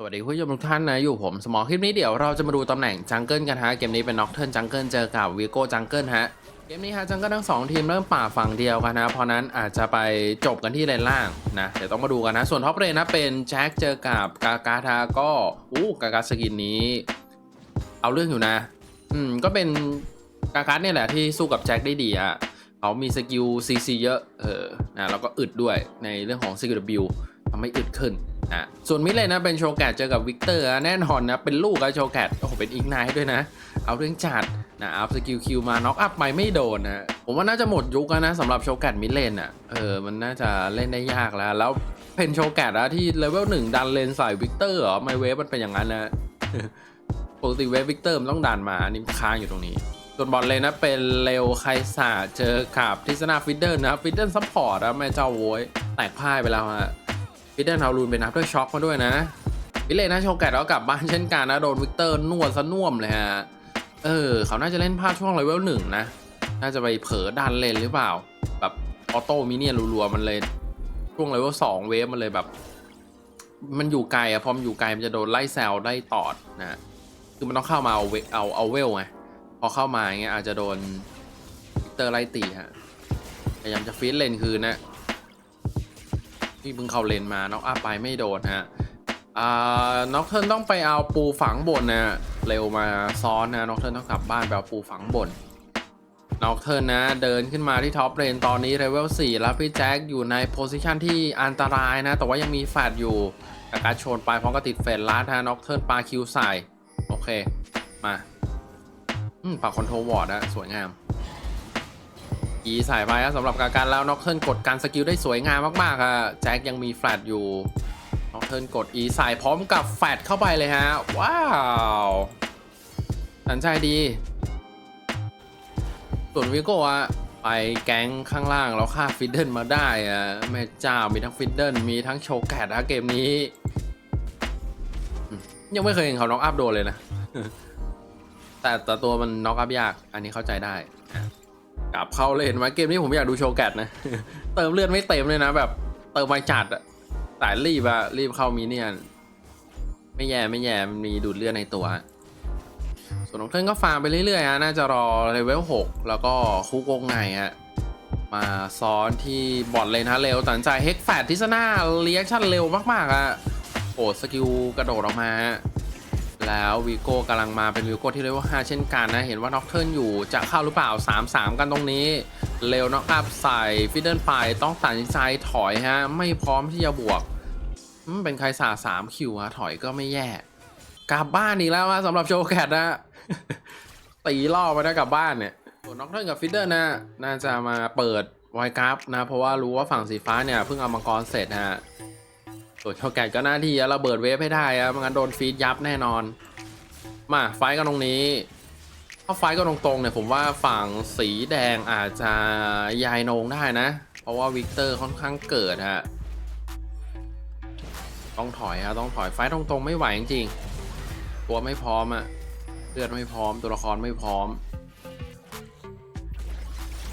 สวัสดีผู้ชมทุกท่านนะ อยู่ผมสมอคลิปนี้เดี๋ยวเราจะมาดูตำแหน่งจังเกิลกันฮะ เกมนี้เป็นน็อกเทิลจังเกิลเจอกับวีโก้จังเกิลฮะ เกมนี้ฮะจังเกิลทั้งสองทีมเริ่มป่าฝั่งเดียวกันนะ เพราะนั้นอาจจะไปจบกันที่เลนล่างนะ เดี๋ยวต้องมาดูกันนะ ส่วนท็อปเลนนะเป็นแจ็คเจอกับกากาทาก็อู้กากาสกินนี้ เอาเรื่องอยู่นะ อืมก็เป็นกากาเนี่ยแหละที่สู้กับแจ็คได้ดีอะเขามีสกิลซีซีเยอะเออนะแล้วก็อึดด้วยในเรื่องของสกิลบิวทำให้อึดขึ้น นะส่วนมิเลยนะเป็นโชแกตเจอกับวิกเตอร์แน่นอนนะเป็นลูกกับโชแกตโอ้โหเป็นอีกนายด้วยนะ เอาเรื่องจัดนะอัพสกิลคิวมาน็อกอัพไปไม่โดนนะผมว่าน่าจะหมดยุคแล้วนะสำหรับโชแกตมิเลนอะเออมันน่าจะเล่นได้ยากแล้ว แล้วเพนโชแกตอะที่เลเวลหนึ่งดันเลนใส่วิกเตอร์เหรอไมเวฟมันเป็นอย่างนั้นนะปกติเวฟวิกเตอร์มันต้องดันมาอันนี่ค้างอยู่ตรงนี้ส่วนบอลเลยนะเป็นเร็วไคสาเจอกับทิสนาฟิดเดิลนะฟิดเดิลซัพพอร์ตอะแม่เจ้าโว้ยแตกพ่ายไปแล้วฮะ ฟิดเดิลเอารูนไปนับด้วยช็อคมาด้วยนะวิเลนะโชแกตแล้วกลับบ้านเช่นกันนะโดนวิกเตอร์นวดซะน่วมเลยฮะเออเขาน่าจะเล่นพลาดช่วงเลเวลหนึ่งนะ น่าจะไปเผลอดันเลนหรือเปล่า แบบออโต้มิเนียรัวๆมันเลยช่วงเลเวลสองเวฟมันเลยแบบ มันอยู่ไกลอะพอมอยู่ไกลมันจะโดนไล่แซวไล่ตอดนะคือมันต้องเข้ามาเอาเวเอาเอาเวลไงพอเข้ามาอย่างเงี้ยอาจจะโดนวิกเตอร์ไล่ตีฮะพยายามจะฟีดเลนคืนนะ นี่เพิ่งเข้าเลนมาน็อกอัพไปไม่โดนฮะอ่าน็อกเทิร์นต้องไปเอาปูฝังบนนะเร็วมาซ้อนนะน็อกเทิร์นต้องกลับบ้านไปเอาปูฝังบนน็อกเทิร์นนะเดินขึ้นมาที่ท็อปเลนตอนนี้เลเวล4แล้วพี่แจ็คอยู่ในโพซิชันที่อันตรายนะ แต่ว่ายังมีแฟดอยู่กาการชนไปพร้อมกับติดเฟดลัดฮะน็อกเทิร์นปาคิวใส่โอเคมาอืมปากคอนโทรวอร์ดอะสวยงาม อีใส่ไปครับสำหรับการการแล้วน็อกเทิร์นกดการสกิลได้สวยงามมากๆอะแจ็คยังมีแฟลตอยู่น็อกเทิร์นกดอีใส่พร้อมกับแฟลตเข้าไปเลยฮะ ว้าวสันใจดี ส่วนวิโก้อะไปแก๊งข้างล่างแล้วฆ่าฟิดเดิลมาได้อะแม่เจ้ามีทั้งฟิดเดิลมีทั้งโชว์แกตอะเกมนี้ ยังไม่เคยเห็นเขาน็อกอัพโดนเลยนะแต่แต่ตัวมันน็อกอัพยาก อันนี้เข้าใจได้ กลับเข้าเลยเห็นไหมเกมนี้ผมอยากดูโชว์แกตนะ เติมเลือดไม่เต็มเลยนะแบบเติมไวจัดอะแต่รีบอะรีบเข้ามีเนี่ยนไม่แย่ไม่แย่มันมีดูดเลือดในตัว ส่วนของเทิร์นก็ฟาร์มไปเรื่อยๆฮะน่าจะรอเลเวล6แล้วก็คุกวงในฮะมาซ้อนที่บอดเลยนะเร็วตัดใจเฮกแฟดทิสนาเรียกชั่นเร็วมากๆอะโอ้สกิลกระโดดออกมา แล้ววีโก้กำลังมาเป็นวีโก้ที่เลเวล5เช่นกันนะ เห็นว่าน็อกเทิร์นอยู่จะเข้าหรือเปล่า 3-3 กันตรงนี้ เร็วน็อกอัพใส่ฟิดเดิลไปต้องตัดสินใจถอยฮะ ไม่พร้อมที่จะบวก เป็นใครสาสามคิวอะถอยก็ไม่แย่ กลับบ้านอีกแล้วอะสำหรับโชว์แคทนะตีล่อไปนะกลับบ้านเนี่ยนน็อกเทิร์นกับฟิดเดิลนะน่าจะมาเปิดไวกราฟนะเพราะว่ารู้ว่าฝั่งสีฟ้าเนี่ยเพิ่งเอามังกรเสร็จฮะ ส่วนโชว์แกตก็หน้าที่จะระเบิดเวฟให้ได้อะไม่งั้นโดนฟีดยับแน่นอน มาไฟกันตรงนี้ถ้าไฟกันตรงๆเนี่ยผมว่าฝั่งสีแดงอาจจะยายนงได้นะ เพราะว่าวิกเตอร์ค่อนข้างเกิดฮะต้องถอยฮะต้องถอยไฟตรงๆไม่ไหวจริงๆตัวไม่พร้อมอะเลือดไม่พร้อมตัวละครไม่พร้อม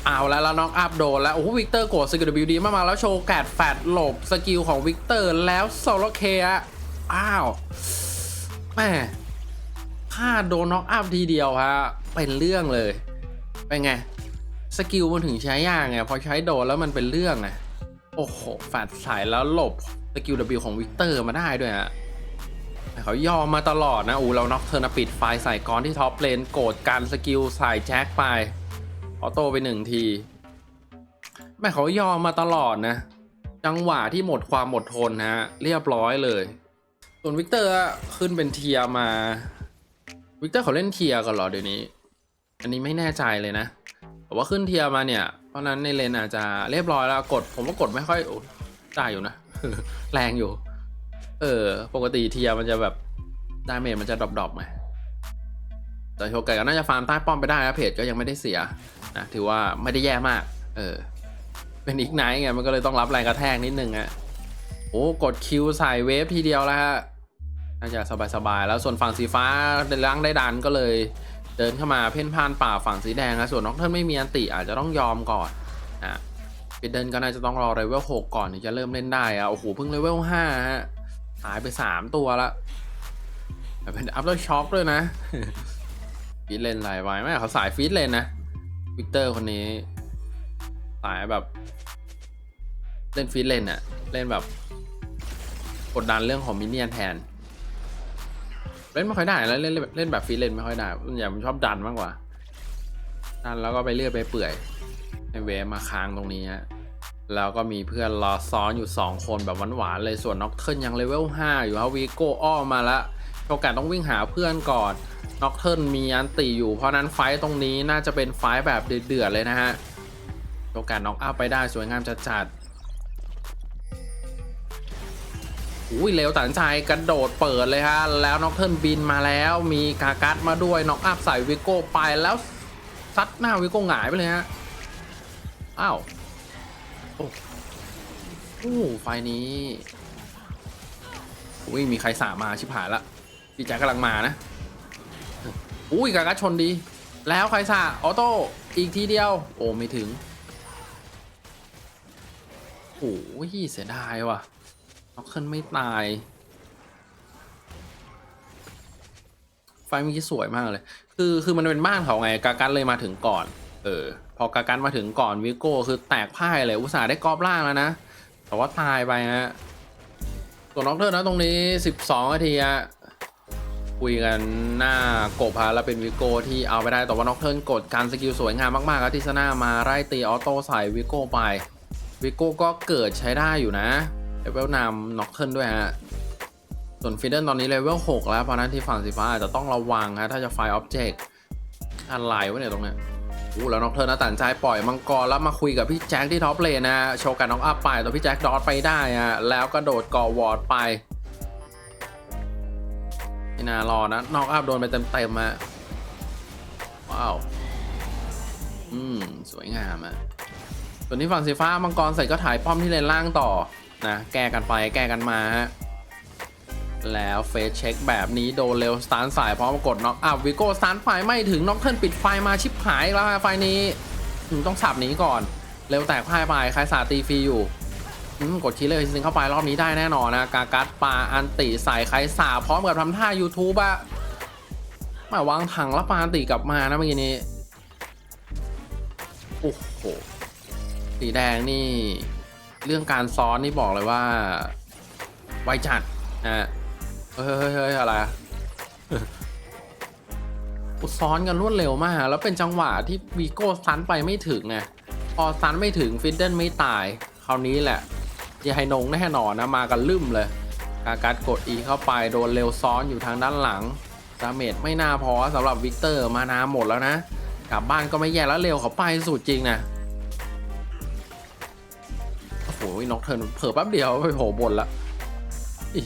เอาแล้วแล้วน็อกอัพโดนแล้ว โอ้โหวิกเตอร์โกรธสกิลวดีมากๆแล้วโชว์แกดแฟดหลบสกิลของวิกเตอร์แล้วโซโลเคอะอ้าวแม่พลาดโดนน็อกอัพทีเดียวฮะเป็นเรื่องเลย เป็นไง สกิลมันถึงใช้ยากไงพอใช้โดนแล้วมันเป็นเรื่องไงโอ้โหแฟดสายแล้วหลบสกิล W ของวิกเตอร์มาได้ด้วยฮะเขายอมมาตลอดนะอูเราน็อกเทอร์นปิดไฟใส่ก้อนที่ท็อปเลนโกรธการสกิลใส่แจ็คไป อโต้ไปหนึ่งทีแม่เขายอมมาตลอดนะ จังหวะที่หมดความอดทนนะฮะ เรียบร้อยเลย ส่วนวิกเตอร์ขึ้นเป็นเทียมา วิกเตอร์เขาเล่นเทียกันเหรอเดี๋ยวนี้ อันนี้ไม่แน่ใจเลยนะแต่ว่าขึ้นเทียมาเนี่ย เพราะนั้นในเลนอาจจะเรียบร้อยแล้วกด ผมว่ากดไม่ค่อยโอ้ได้อยู่นะ แรงอยู่ เออ ปกติเทียมันจะแบบดาเมจมันจะดรอปๆไง แต่โชไก่ก็น่าจะฟาร์มใต้ป้อมไปได้นะเพจก็ยังไม่ได้เสียนะถือว่าไม่ได้แย่มาก เออ เป็นอีกไนท์ไงมันก็เลยต้องรับแรงกระแทกนิดนึงอะโอ้กดคิวใส่เวฟทีเดียวแล้วฮะน่าจะสบายๆแล้วส่วนฝั่งสีฟ้าได้ล้างได้ดันก็เลย เดินเข้ามาเพ่นพ่านป่าฝั่งสีแดงนะส่วนน็อกเทิร์นไม่มีอันติอาจจะต้องยอมก่อนนะฟิดเดิลก็น่าจะต้องรอเลเวล6ก่อนถึงจะเริ่มเล่นได้อะโอ้โหเพิ่งเลเวล5ฮะตายไปสามตัวละเป็นอัพแล้วช็อคด้วยนะ ฟีดเลนไหลไว้ไม่เขาสายฟีดเลนนะวิกเตอร์คนนี้ สายแบบ เล่นฟีดเลนอะเล่นแบบกดดันเรื่องของมินเนี่ยนแทน เล่นไม่ค่อยได้แล้วเล่นเล่นเล่นแบบฟีดเลนไม่ค่อยได้ส่วนใหญ่ผมชอบดันมากกว่าดันแล้วก็ไปเลื่อยไปเปื่อยให้เวมาค้างตรงนี้ฮะแล้วก็มีเพื่อนรอซ้อนอยู่ 2 คนแบบหวานๆเลยส่วนน็อกเทิลยังเลเวล5อยู่ฮะวีโก้อ้อมมาล้วโอกาสต้องวิ่งหาเพื่อนก่อน น็อกเทิลมีอันติอยู่ เพราะนั้นไฟต์ตรงนี้น่าจะเป็นไฟต์แบบเดือดๆเลยนะฮะโอกาสน็อกอัพไปได้สวยงามจัดจัดๆอุ้ยเร็วตัดสินใจกระโดดเปิดเลยฮะ แล้วน็อกเทิลบินมาแล้วมีกากัดมาด้วยน็อกอัพใส่วิโก้ไปแล้วซัดหน้าวิโก้หงายไปเลยฮะ อ้าวโอ้โหไฟนี้อุ้ยมีใครสามาชิบหายละพี่แจ็คกำลังมานะ อุ้ยกากาชนดี แล้วใครสาออโต้อีกทีเดียว โอ้ไม่ถึงโอ้ยเสียดายว่ะน็อกเคิลไม่ตาย ไฟเมื่อกี้สวยมากเลย คือคือมันเป็นบ้านเขาไงกากันเลยมาถึงก่อน เออ พอกากันมาถึงก่อนวิโก้คือแตกพ่ายเลยอุตส่าห์ได้กรอบล่างแล้วนะ แต่ว่าตายไปฮะส่วนน็อกเตอร์นะตรงนี้ 12นาทีฮะ คุยกันหน้าโกบฮะแล้วเป็นวิโก้ที่เอาไปได้แต่ว่าน็อกเทิร์นกดการสกิลสวยงามมากๆครับที่ซนามาไล่ตีออโต้ใส่วิโก้ไปวิโก้ก็เกิดใช้ได้อยู่นะเลเวลนำน็อกเทิร์นด้วยฮะส่วนฟิเดิลตอนนี้เลเวล6แล้วเพราะนั้นที่ฝั่งสีฟ้าอาจจะต้องระวังฮะถ้าจะไฟออบเจกต์อะไรวะเนี่ยตรงเนี้ยอู้แล้วน็อกเทิร์นนะตัดสินใจปล่อยมังกรแล้วมาคุยกับพี่แจ็คที่ท็อปเลนนะโชว์การน็อกอัพไปแต่พี่แจ็คดอทไปได้อะแล้วก็โดดก่อวอร์ดไป ไม่น่ารอนะน็อกอัพโดนไปเต็มๆอะว้าว อืม สวยงามอะส่วนที่ฝั่งสีฟ้ามังกรใส่ก็ถ่ายป้อมที่เลนล่างต่อนะแก้กันไปแก้กันมาฮะแล้วเฟสเช็คแบบนี้โดนเร็วสตาร์สายพร้อมกดน็อกอัพวิโก้สตาร์ไฟไม่ถึงน็อกเทิลปิดไฟมาชิปหายแล้วไฟนี้ต้องสับหนีก่อน เร็วแตกพ่ายไปคายสาตีฟรีอยู่ อืมกดคิลเลอร์ซิงเข้าไปรอบนี้ได้แน่นอนนะกากัดปลาอันติใส่ไคสาพร้อมกับทำท่า YouTube อะมาวางถังแล้วปาอันติกลับมานะเมื่อกี้นี้โอ้โหสีแดงนี่ เรื่องการซ้อนนี่บอกเลยว่า ไวจัดนะเฮ้ยเฮ้ยอะไรอะอุซ้อนกันรวดเร็วมาก แล้วเป็นจังหวะที่วีโก้ซันไปไม่ถึงไงพอซันไม่ถึงฟิดเดิลไม่ตายคราวนี้แหละ ยายไฮนงแน่นอนนะมากันลืมเลยกากัดกดอีเข้าไปโดนเร็วซ้อนอยู่ทางด้านหลังดาเมจไม่น่าพอสำหรับวิกเตอร์มานาหมดแล้วนะ กลับบ้านก็ไม่แย่แล้วเร็วเขาไปสุดจริงนะโอ้โหน็อกเทิร์นเผลอแป๊บเดียวไปโผล่บนละอิ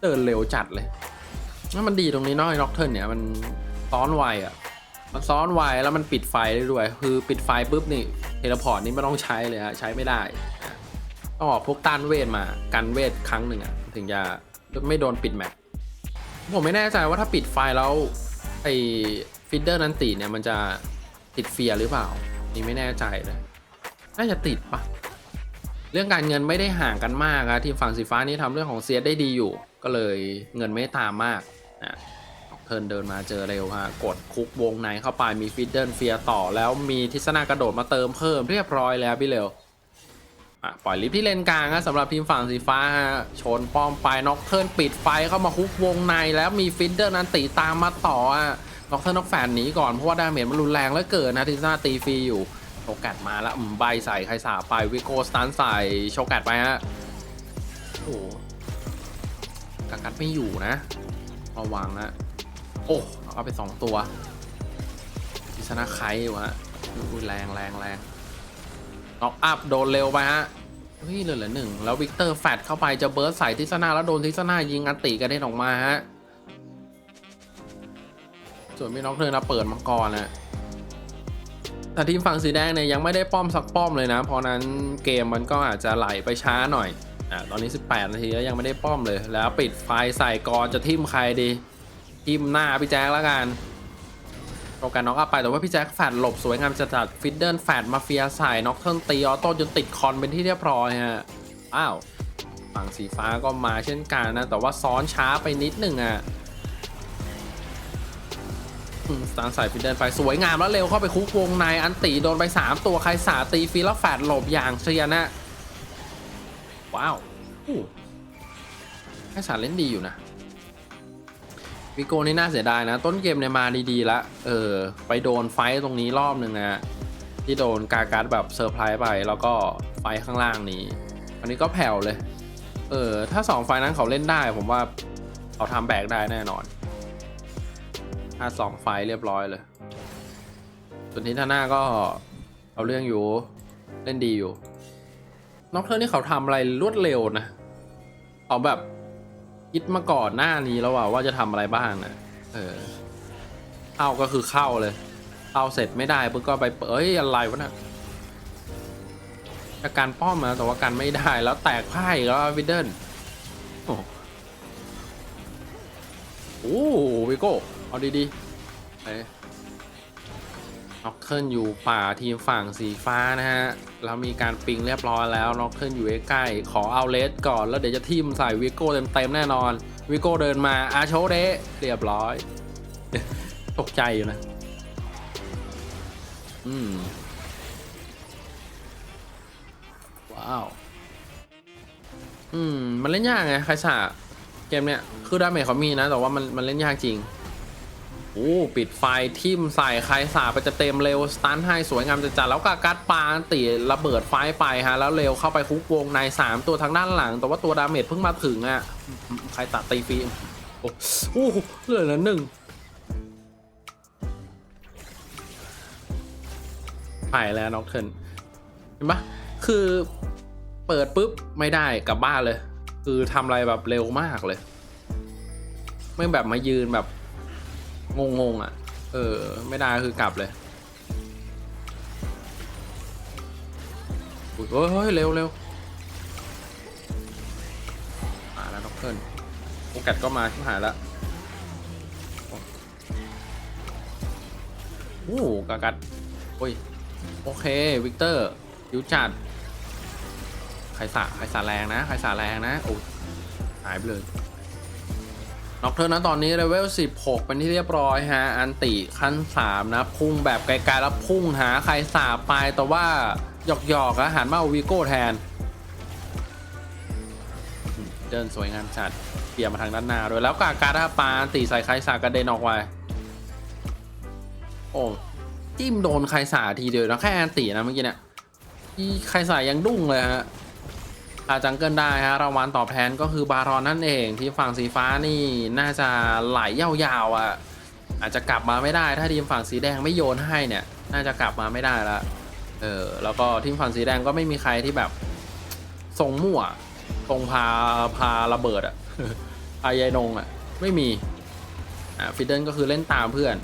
เดินเร็วจัดเลยนั่นมันดีตรงนี้เน้อยน็อกเทิร์นเนี่ยมันซ้อนไวอะมันซ้อนไวแล้วมันปิดไฟได้ด้วย คือปิดไฟปุ๊บนี่เทเลพอร์ตนี่ไม่ต้องใช้เลยฮะใช้ไม่ได้ ต้องออกพวกต้านเวทมากันเวทครั้งหนึ่งอะถึงจะไม่โดนปิดแมปผมไม่แน่ใจว่าถ้าปิดไฟแล้วไอฟิดเดอร์นันติเนี่ยมันจะติดเฟียหรือเปล่า นี่ไม่แน่ใจเลยน่าจะติดปะเรื่องการเงินไม่ได้ห่างกันมากนะทีมฝั่งสีฟ้านี่ทำเรื่องของเซียสได้ดีอยู่ ก็เลยเงินไม่ตามมากนะเทิร์นเดินมาเจอเร็วฮะกดคุกวงในเข้าไปมีฟิดเดิลเฟียต่อแล้วมีทิศนากระโดดมาเติมเพิ่มเรียบร้อยแล้วพี่เร็ว อะปล่อยลิฟที่เลนกลางนะสำหรับทีมฝั่งสีฟ้าฮะชนป้อมไปน็อกเทิร์นปิดไฟเข้ามาคุกวงในแล้วมีฟิดเดิลนันตีตามมาต่ออะน็อกเทิร์นน็อกแฟนหนีก่อนเพราะว่าดาเมจมันรุนแรงเหลือเกินนะทิศนาตีฟรีอยู่โชกัดมาแล้วใบใส่ใครสาไปวิโกสตันใส่โชกัดไปฮะโอ้โหกากัดไม่อยู่นะระวังนะโอ้เอาไปสองตัวพิชนะไคอยู่ฮะอุ้แรงแรงแรง น็อกอัพโดนเร็วไปฮะเฮ้ยเหลือเหลือหนึ่งแล้ววิกเตอร์แฟดเข้าไปจะเบิร์ดใส่ทิศนาแล้วโดนทิศนายิงอันติกระเด็นออกมาฮะส่วนพี่น็อกเธอนะเปิดมังกรนะแต่ทีมฝั่งสีแดงเนี่ยยังไม่ได้ป้อมสักป้อมเลยนะ เพราะนั้นเกมมันก็อาจจะไหลไปช้าหน่อยอะตอนนี้ 18 นาทีแล้วยังไม่ได้ป้อมเลย แล้วปิดไฟใส่กรจะทิมใครดี ทิมหน้าพี่แจ็คแล้วกัน โปรแกรมน็อกอัพไปแต่ว่าพี่แจ็คแฟดหลบสวยงามจะจัดฟิดเดิลแฟดมาเฟียใส่น็อกเทิลตีออโต้จนติดคอนเป็นที่เรียบร้อยฮะอ้าวฝั่งสีฟ้าก็มาเช่นกันนะ แต่ว่าซ้อนช้าไปนิดหนึ่งอะ่ะอืมสตาร์ใส่ฟินเดินไปสวยงามแล้วเร็วเข้าไปคุกวงในอันตีโดนไป 3 ตัวใครสาตีฟีแล้วแฟดหลบอย่างเชียร์นะ ว้าวอู้ใครสาเล่นดีอยู่นะ วิโก้นี่น่าเสียดายนะ ต้นเกมเนี่ยมาดีๆละเออ ไปโดนไฟตรงนี้รอบหนึ่งนะที่โดนกาการ์ดแบบเซอร์ไพรส์ไปแล้วก็ไฟข้างล่างนี้ อันนี้ก็แผ่วเลย เออ ถ้าสองไฟนั้นเขาเล่นได้ ผมว่าเขาทำแบกได้แน่นอนถ้าสองไฟเรียบร้อยเลย ส่วนทีท่าหน้าก็เอาเรื่องอยู่เล่นดีอยู่ นอกเทอร์นี่เขาทำอะไรรวดเร็วนะเขาแบบ คิดมาก่อนหน้านี้แล้วว่าว่าจะทำอะไรบ้างนะเออเข้าก็คือเข้าเลยเข้าเสร็จไม่ได้ปุ๊บก็ไปเปิดเอ้ยอะไรวะน่ะจะการป้อมมาแต่ว่าการไม่ได้แล้วแตกพ่ายอีกแล้ววิดเดิลโอ้โอ้วิโก้เอาดีๆไป น็อกเคิลอยู่ป่าทีมฝั่งสีฟ้านะฮะ แล้วมีการปิงเรียบร้อยแล้วน็อกเคิลอยู่ใกล้ๆขอเอาเลสก่อน แล้วเดี๋ยวจะทิมใส่วิโก้เต็มๆแน่นอน วิโก้เดินมาอาโชเดะเรียบร้อย ตกใจอยู่นะ อืม ว้าว อืม มันเล่นยากไงใครสาเกมเนี้ยคือดาเมจเขามีนะ แต่ว่ามันมันเล่นยากจริง อ้ปิดไฟทิมใส่ใครสาไปจะเต็มเร็วสตันให้สวยงามจัดๆแล้วก็กัดปาติระเบิดไฟไปฮะแล้วเร็วเข้าไปคุกวงใน3ตัวทางด้านหลัง แต่ว่าตัวดาเมจเพิ่งมาถึงอะใครตัดตีฟีโอ้โหเหลือละหนึ่งไปแล้วน็อกเทิร์นเห็นปะคือเปิดปุ๊บไม่ได้กลับบ้านเลย คือทำอะไรแบบเร็วมากเลย ไม่แบบมายืนแบบ งงๆอะ เออ ไม่ได้คือกลับเลยอุ้ยเฮ้ยเร็วเร็วมาแล้วน็อกเทิร์นโอกาสก็มาที่หายแล้วโอ้กากัดโอ้ย โอเค วิกเตอร์ยิวจัดใครสาใครสาแรงนะ ใครสาแรงนะ โอ้หายไปเลย น็อกเทอร์นะตอนนี้เลเวล 16 เป็นที่เรียบร้อยฮะ อันติขั้น 3 นะ พุ่งแบบไกลๆแล้วพุ่งหาใครสาไปแต่ว่าหยอกๆอะหันมาเอาวีโก้แทน เดินสวยงามจัดเปลี่ยนมาทางด้านหน้าด้วยแล้วกาการาปาอันติใส่ใครสากระเด็นออกไปโอ้จิ้มโดนใครสาทีเดียวนะแค่อันตีนะเมื่อกี้เนี่ยใครสายังดุ้งเลยฮะ จังเกิลได้ฮะรางวัลตอบแทนก็คือบารอนนั่นเองที่ฝั่งสีฟ้านี่น่าจะไหลยาวๆอะอาจจะกลับมาไม่ได้ ถ้าทีมฝั่งสีแดงไม่โยนให้เนี่ย น่าจะกลับมาไม่ได้ละเออแล้วก็ทีมฝั่งสีแดงก็ไม่มีใครที่แบบทรงมั่วทรงพาพาระเบิดอะพายายนงอะไม่มีอ่าฟิดเดิลก็คือเล่นตามเพื่อน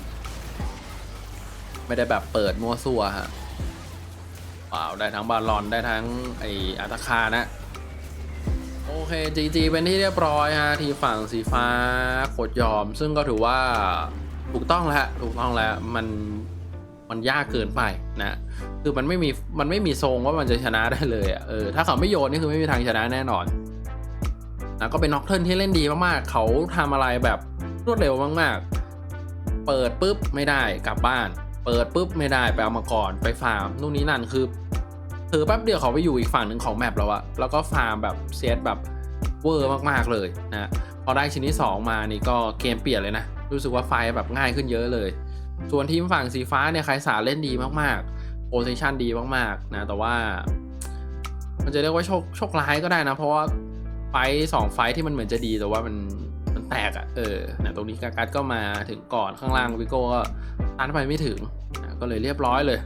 ไม่ได้แบบเปิดมั่วซั่วฮะว้าได้ทั้งบาลอนได้ทั้งไออัตคานะ เคจีจีเป็นที่เรียบร้อยฮะทีฝั่งสีฟ้าโคตรยอม ซึ่งก็ถือว่าถูกต้องแล้วถูกต้องแล้วมันมันยากเกินไปนะคือมันไม่มีมันไม่มีทรงว่ามันจะชนะได้เลยอะเออถ้าเขาไม่โยนนี่คือไม่มีทางชนะแน่นอนนะก็เป็นน็อกเทิร์นที่เล่นดีมากๆ เขาทำอะไรแบบรวดเร็วมากๆ เปิดปุ๊บไม่ได้กลับบ้าน เปิดปุ๊บไม่ได้ไปเอามาก่อนไปฟาร์มนู่นนี่นั่นคือคือแป๊บเดียวเขาไปอยู่อีกฝั่งหนึ่งของแมปแล้วอะแล้วก็ฟาร์มแบบเซตแบบ เวอร์มากๆเลยนะพอได้ชิ้นที่ 2 มานี่ก็เกมเปลี่ยนเลยนะ รู้สึกว่าไฟแบบง่ายขึ้นเยอะเลย ส่วนทีมฝั่งสีฟ้าเนี่ยใครสาเล่นดีมากๆโพซิชันดีมากๆนะแต่ว่า มันจะเรียกว่าโชคโชคร้ายก็ได้นะ เพราะว่าไฟสองไฟท์ที่มันเหมือนจะดีแต่ว่ามันมันแตกอะ่ะเออนะตรงนี้กากัดก็มาถึงก่อนข้างล่างวิโก้ก็ตันไปไม่ถึงนะก็เลยเรียบร้อยเลย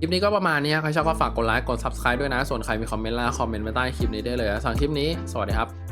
คลิปนี้ก็ประมาณนี้ครับใครชอบก็ฝากกดไลค์กด subscribe ด้วยนะ ส่วนใครมีคอมเมนต์ล่าคอมเมนต์ไว้ใต้คลิปนี้ได้เลยสำหรับคลิปนี้ สวัสดีครับ